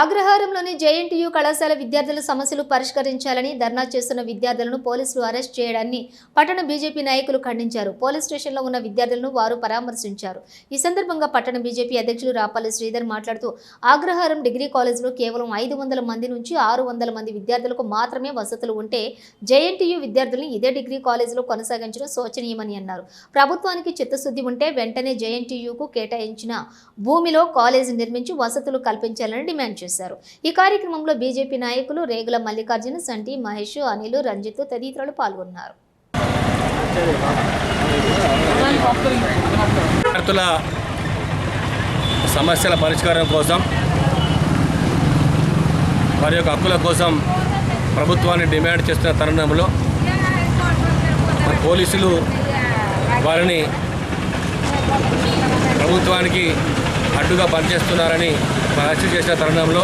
ఆగ్రహారంలోని JNTU కళాశాల విద్యార్థుల సమస్యలు పరిష్కరించాలని ధర్నా చేస్తున్న విద్యార్థులను పోలీసులు అరెస్ట్ చేయడాన్ని పట్టణ బీజేపీ నాయకులు ఖండించారు. పోలీస్ స్టేషన్లో ఉన్న విద్యార్థులను వారు పరామర్శించారు. ఈ సందర్భంగా పట్టణ బీజేపీ అధ్యక్షులు రాపల్లి శ్రీధర్ మాట్లాడుతూ ఆగ్రహారం డిగ్రీ కాలేజీలో కేవలం ఐదు వందల మంది నుంచి ఆరు వందల మంది విద్యార్థులకు మాత్రమే వసతులు ఉంటే జేఎన్టీయూ విద్యార్థులను ఇదే డిగ్రీ కాలేజీలో కొనసాగించడం శోచనీయమని అన్నారు. ప్రభుత్వానికి చిత్తశుద్ధి ఉంటే వెంటనే జేఎన్టీయూకు కేటాయించిన భూమిలో కాలేజీ నిర్మించి వసతులు కల్పించాలని డిమాండ్ చేశారు. ఈ కార్యక్రమంలో బీజేపీ నాయకులు రేగుల మల్లికార్జున సంటి మహేష్ అనిల్ రంజిత్ తదితరులు పాల్గొన్నారు. విద్యార్థుల సమస్యల పరిష్కారం కోసం వారి యొక్క హక్కుల కోసం ప్రభుత్వాన్ని డిమాండ్ చేస్తున్న తరుణంలో పోలీసులు వారిని ప్రభుత్వానికి అడ్డుగా పనిచేస్తున్నారని అరెస్ట్ చేసిన తరుణంలో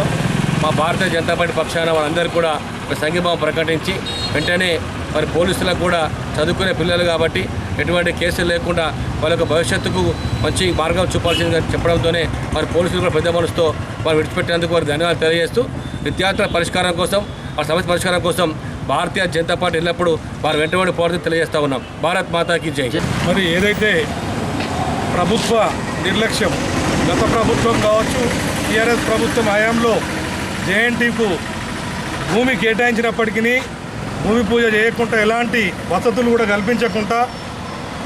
మా భారతీయ జనతా పార్టీ పక్షాన వాళ్ళందరూ కూడా ఒక సంఘీభావం ప్రకటించి వెంటనే మరి పోలీసులకు కూడా చదువుకునే పిల్లలు కాబట్టి ఎటువంటి కేసులు లేకుండా వాళ్ళ యొక్క భవిష్యత్తుకు మంచి మార్గం చూపాల్సిందిగా చెప్పడంతోనే మరి పోలీసులు కూడా పెద్ద మనసుతో వారు విడిచిపెట్టేందుకు వారు ధన్యవాదాలు తెలియజేస్తూ విద్యార్థుల పరిష్కారం కోసం వారి సమస్య పరిష్కారం కోసం భారతీయ జనతా పార్టీ ఎల్లప్పుడూ వారు వెంటబడి పోరాటం తెలియజేస్తూ ఉన్నాం. భారత్ మాతాకి జై. మరి ఏదైతే ప్రభుత్వ నిర్లక్ష్యం గత ప్రభుత్వం కావచ్చు టీఆర్ఎస్ ప్రభుత్వం హయాంలో జేఎన్టీకు భూమి కేటాయించినప్పటికీ భూమి పూజ చేయకుండా ఎలాంటి వసతులు కూడా కల్పించకుండా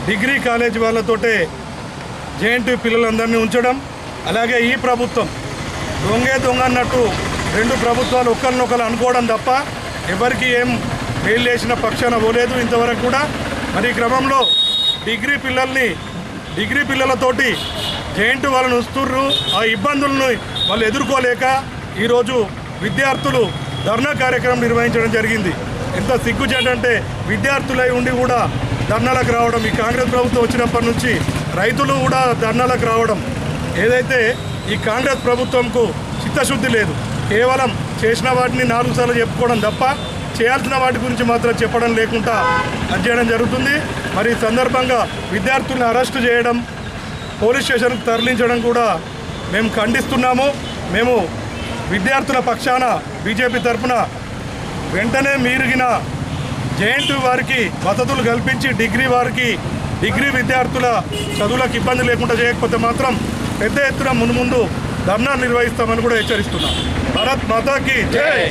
డిగ్రీ కాలేజ్ వాళ్ళతోటే జేఎన్టీ పిల్లలందరినీ ఉంచడం అలాగే ఈ ప్రభుత్వం దొంగే దొంగ అన్నట్టు రెండు ప్రభుత్వాలు ఒకరినొకరు అనుకోవడం తప్ప ఎవరికి ఏం ఫెయిల్ చేసిన పక్షాన పోలేదు. ఇంతవరకు కూడా మరి క్రమంలో డిగ్రీ పిల్లల్ని డిగ్రీ పిల్లలతోటి జేఎన్టీ వాళ్ళని ఉంచుతుర్రు. ఆ ఇబ్బందులను వాళ్ళు ఎదుర్కోలేక ఈరోజు విద్యార్థులు ధర్నా కార్యక్రమం నిర్వహించడం జరిగింది. ఎంత సిగ్గుచేటంటే విద్యార్థులై ఉండి కూడా ధర్నాలకు రావడం. ఈ కాంగ్రెస్ ప్రభుత్వం వచ్చినప్పటి నుంచి రైతులు కూడా ధర్నాలకు రావడం. ఏదైతే ఈ కాంగ్రెస్ ప్రభుత్వంకు చిత్తశుద్ధి లేదు కేవలం చేసిన వాటిని నాలుగు సార్లు చెప్పుకోవడం తప్ప చేయాల్సిన వాటి గురించి మాత్రం చెప్పడం లేకుండా అది చేయడం జరుగుతుంది. మరి ఈ సందర్భంగా విద్యార్థులను అరెస్టు చేయడం పోలీస్ స్టేషన్కు తరలించడం కూడా మేము ఖండిస్తున్నాము. మేము విద్యార్థుల పక్షాన బీజేపీ తరఫున వెంటనే మీరిగిన జేఎన్టీ వారికి వసతులు కల్పించి డిగ్రీ వారికి డిగ్రీ విద్యార్థుల చదువులకు ఇబ్బంది లేకుండా చేయకపోతే మాత్రం పెద్ద ఎత్తున మున్ముందు ధర్నా నిర్వహిస్తామని కూడా హెచ్చరిస్తున్నాం. భారత్ మాతాకి జై!